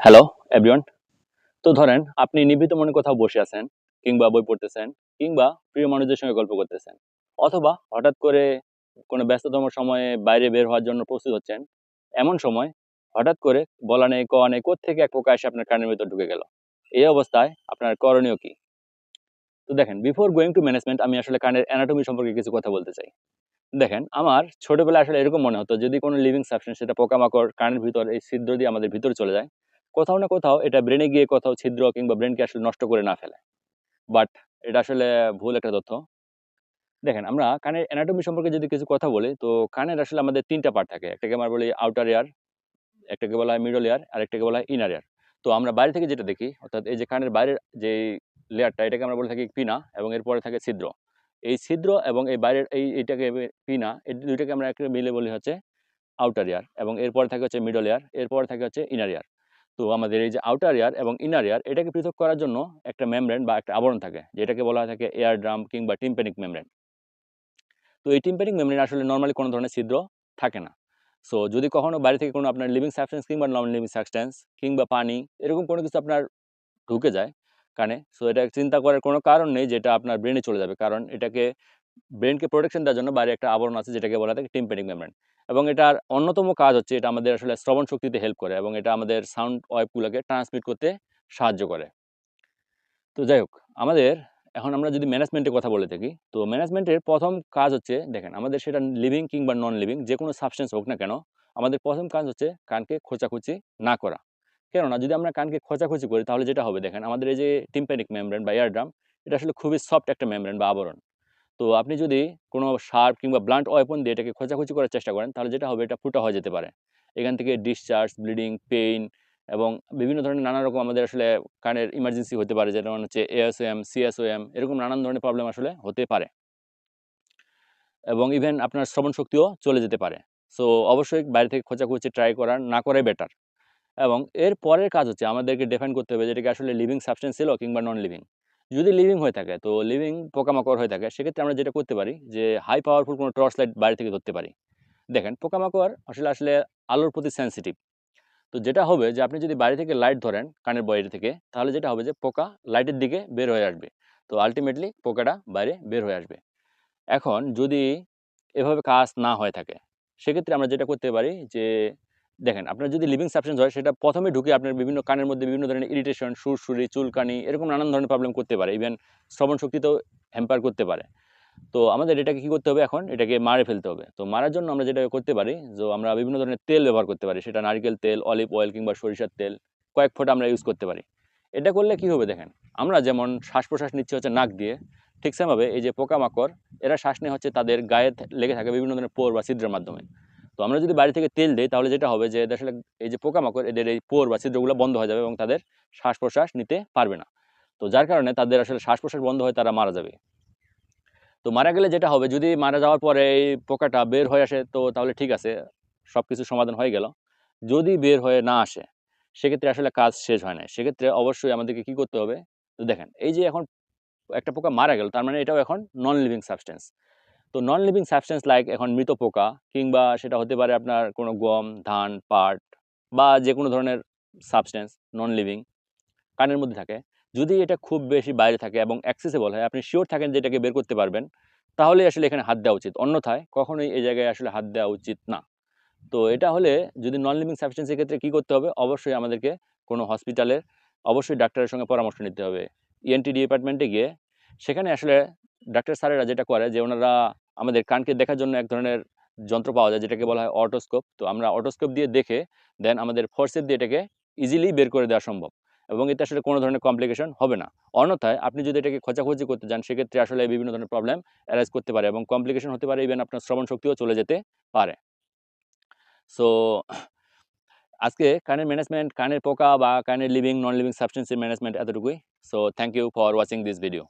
Hello everyone তো ধরেন, আপনি নিভৃত মনে কোথাও বসে আছেন, কিংবা বই পড়তেছেন, কিংবা প্রিয় মানুষদের সঙ্গে গল্প করতেছেন, অথবা হঠাৎ করে কোনো ব্যস্ততম সময়ে বাইরে বের হওয়ার জন্য প্রস্তুত হচ্ছেন, এমন সময় হঠাৎ করে বলা নেই, কওয়া নেই থেকে এক এসে আপনার কানের ভিতর ঢুকে গেল? এই অবস্থায় আপনার করণীয় কি? তো দেখেন বিফোর গোয়িং টু ম্যানেজমেন্ট আমি আসলে কানের অ্যানাটমি সম্পর্কে কিছু কথা বলতে চাই। দেখেন, আমার ছোটবেলায় আসলে এরকম মনে হতো, যদি কোনো লিভিং সাবস্টেন্স সেটা পোকামাকড়, কানের ভিতর, এই ছিদ্র দিয়ে আমাদের ভিতরে চলে যায় কোথাও না কোথাও এটা ব্রেনে গিয়ে কোথাও ছিদ্র কিংবা ব্রেনকে আসলে নষ্ট করে না ফেলে। বাট এটা আসলে ভুল একটা তথ্য। দেখেন, আমরা কানের অ্যানাটমি সম্পর্কে যদি কিছু কথা বলি, তো কানের আসলে আমাদের তিনটা পার্ট থাকে। একটাকে আমরা বলি আউটার এয়ার একটাকে বলা হয় মিডল এয়ার আর একটাকে বলা হয় ইনার এয়ার তো আমরা বাইরে থেকে যেটা দেখি, অর্থাৎ এই যে কানের বাইরের যে লেয়ারটা এটাকে আমরা বলে থাকি পিনা এবং এরপরে থাকে ছিদ্র। এই ছিদ্র এবং এই বাইরের এই এটাকে পিনা, এই দুইটাকে আমরা একটা মিলে বলি হচ্ছে আউটার এয়ার এবং এরপরে থাকে হচ্ছে মিডল এয়ার এরপরে থাকে হচ্ছে ইনার এয়ার তো আমাদের এই যে আউটার এয়ার এবং ইনার এয়ার এটাকে পৃথক করার জন্য একটা মেমব্রেন বা একটা আবরণ থাকে, যেটাকে বলা থাকে এয়ার ড্রাম কিংবা টিম্পেনিক মেমব্রেন তো এই টিম্পেনিক মেমব্রেন আসলে নর্মালি কোনো ধরনের ছিদ্র থাকে না। সো যদি কখনো বাইরে থেকে কোনো আপনার লিভিং সাবস্টেন্স কিংবা নন লিভিং সাবস্টেন্স কিংবা পানি, এরকম কোনো কিছু আপনার ঢুকে যায় কানে সো এটা চিন্তা করার কোনো কারণ নেই যেটা আপনার ব্রেনে চলে যাবে। কারণ এটাকে ব্রেনকে প্রোটেকশন দেওয়ার জন্য বাইরে একটা আবরণ আছে যেটাকে বলা থাকে টিম্পেনিক মেমব্রেন এবং এটার অন্যতম কাজ হচ্ছে এটা আমাদের আসলে শ্রবণ শক্তিতে হেল্প করে এবং এটা আমাদের সাউন্ড ওয়েবগুলোকে ট্রান্সমিট করতে সাহায্য করে। তো যাই হোক, আমাদের এখন আমরা যদি ম্যানেজমেন্টের কথা বলে থাকি, তো ম্যানেজমেন্টের প্রথম কাজ হচ্ছে, দেখেন আমাদের সেটা লিভিং কিংবা নন লিভিং যে কোনো সাবস্টেন্স হোক না কেন, আমাদের প্রথম কাজ হচ্ছে কানকে খোঁচাখুচি না করা। কেননা যদি আমরা কানকে খোঁচাখুচি করি তাহলে যেটা হবে, দেখেন আমাদের এই যে টিম্পেনিক মেমব্রেন বা এয়ারড্রাম এটা আসলে খুবই সফট একটা মেমব্রেন বা আবরণ। তো আপনি যদি কোনো শার্প কিংবা ব্লান্ট ওয়েপন দিয়ে এটাকে খোঁচাখুচি করার চেষ্টা করেন, তাহলে যেটা হবে এটা ফুটা হয়ে যেতে পারে। এখান থেকে ডিসচার্জ ব্লিডিং পেইন এবং বিভিন্ন ধরনের নানা রকম আমাদের আসলে কানের ইমার্জেন্সি হতে পারে, যেটা হচ্ছে এএসওএম সিএসওএম এরকম নানান ধরনের প্রবলেম আসলে হতে পারে। এবং ইভেন আপনার শ্রবণ শক্তিও চলে যেতে পারে। সো অবশ্যই বাইরে থেকে খোঁচাখুচি ট্রাই করার না করাই বেটার এবং এর পরের কাজ হচ্ছে আমাদেরকে ডিফাইন করতে হবে যেটাকে আসলে লিভিং সাবস্টেন্স ছিল কিংবা নন লিভিং যদি লিভিং হয়ে থাকে, তো লিভিং পোকামাকড় হয়ে থাকে, সেক্ষেত্রে আমরা যেটা করতে পারি যে হাই পাওয়ারফুল কোনো টর্চ লাইট বাইরে থেকে ধরতে পারি। দেখেন, পোকামাকড় আসলে আসলে আলোর প্রতি সেন্সিটিভ তো যেটা হবে যে, আপনি যদি বাইরে থেকে লাইট ধরেন, কানের বাইরে থেকে, তাহলে যেটা হবে যে, পোকা লাইটের দিকে বের হয়ে আসবে। তো আলটিমেটলি পোকাটা বাইরে বের হয়ে আসবে। এখন যদি এভাবে কাজ না হয়ে থাকে, সেক্ষেত্রে আমরা যেটা করতে পারি যে দেখেন, আপনার যদি লিভিং সাবস্টেন্স হয়, সেটা প্রথমে ঢুকে আপনার বিভিন্ন কানের মধ্যে বিভিন্ন ধরনের ইরিটেশন সুরসুরি চুলকানি, এরকম নানান ধরনের প্রবলেম করতে পারে। ইভেন শ্রবণ শক্তিতেও হ্যাম্পার করতে পারে। তো আমাদের এটাকে কী করতে হবে এখন? এটাকে মারে ফেলতে হবে। তো মারার জন্য আমরা যেটা করতে পারি, যে আমরা বিভিন্ন ধরনের তেল ব্যবহার করতে পারি। সেটা নারকেল তেল অলিভ অয়েল কিংবা সরিষার তেল, কয়েক ফোঁটা আমরা ইউজ করতে পারি। এটা করলে কি হবে দেখেন, আমরা যেমন শ্বাস প্রশ্বাস নিচ্ছি হচ্ছে নাক দিয়ে, ঠিক সেমভাবে এই যে পোকামাকড়, এরা শ্বাস নেওয়া হচ্ছে তাদের গায়ে লেগে থাকে বিভিন্ন ধরনের পোর বা ছিদ্রের মাধ্যমে। তো আমরা যদি বাড়ি থেকে তেল দিই, তাহলে যেটা হবে যে আসলে এই যে পোকামাকড়, এদের এই পোর বা ছিদ্রগুলো বন্ধ হয়ে যাবে এবং তাদের শ্বাস প্রশ্বাস নিতে পারবে না। তো যার কারণে তাদের আসলে শ্বাস প্রশ্বাস বন্ধ হয়ে তারা মারা যাবে। তো মারা গেলে যেটা হবে, যদি মারা যাওয়ার পরে এই পোকাটা বের হয়ে আসে, তো তাহলে ঠিক আছে সব কিছু সমাধান হয়ে গেল। যদি বের হয়ে না আসে, সেক্ষেত্রে আসলে কাজ শেষ হয় না। সেক্ষেত্রে অবশ্যই আমাদেরকে কি করতে হবে, তো দেখেন, এই যে এখন একটা পোকা মারা গেল, তার মানে এটাও এখন নন লিভিং সাবস্টেন্স তো নন লিভিং সাবস্টেন্স লাইক এখন মৃত পোকা কিংবা সেটা হতে পারে আপনার কোনো গম, ধান, পাট বা যে কোনো ধরনের সাবস্টেন্স নন লিভিং কানের মধ্যে থাকে। যদি এটা খুব বেশি বাইরে থাকে এবং অ্যাক্সেসেবল হয়, আপনি শিওর থাকেন যে এটাকে বের করতে পারবেন তাহলে আসলে এখানে হাত দেওয়া উচিত। অন্যথায় কখনোই এই জায়গায় আসলে হাত দেওয়া উচিত না। তো এটা হলে যদি নন লিভিং সাবস্টেন্সের ক্ষেত্রে কী করতে হবে? অবশ্যই আমাদেরকে কোনো হসপিটালের অবশ্যই ডাক্তারের সঙ্গে পরামর্শ নিতে হবে। ইএনটি ডিপার্টমেন্টে গিয়ে সেখানে আসলে ডাক্তার স্যারেরা যেটা করে যে ওনারা আমাদের কানকে দেখার জন্য এক ধরনের যন্ত্র পাওয়া যায় যেটাকে বলা হয় অটোস্কোপ। তো আমরা অটোস্কোপ দিয়ে দেখে দেন আমাদের ফোর্সেপ দিয়ে এটাকে ইজিলি বের করে দেওয়া সম্ভব এবং এতে আসলে কোনো ধরনের কমপ্লিকেশন হবে না। অন্যথায় আপনি যদি এটাকে খোঁজাখুঁজি করতে যান সেক্ষেত্রে আসলে বিভিন্ন ধরনের প্রবলেম অ্যারাইজ করতে পারে এবং কমপ্লিকেশন হতে পারে ইভেন আপনার শ্রবণ শক্তিও চলে যেতে পারে। সো আজকে কানের ম্যানেজমেন্ট কানের পোকা বা কানের লিভিং নন লিভিং সাবস্টেন্সের ম্যানেজমেন্ট এতটুকুই। So thank you for watching this video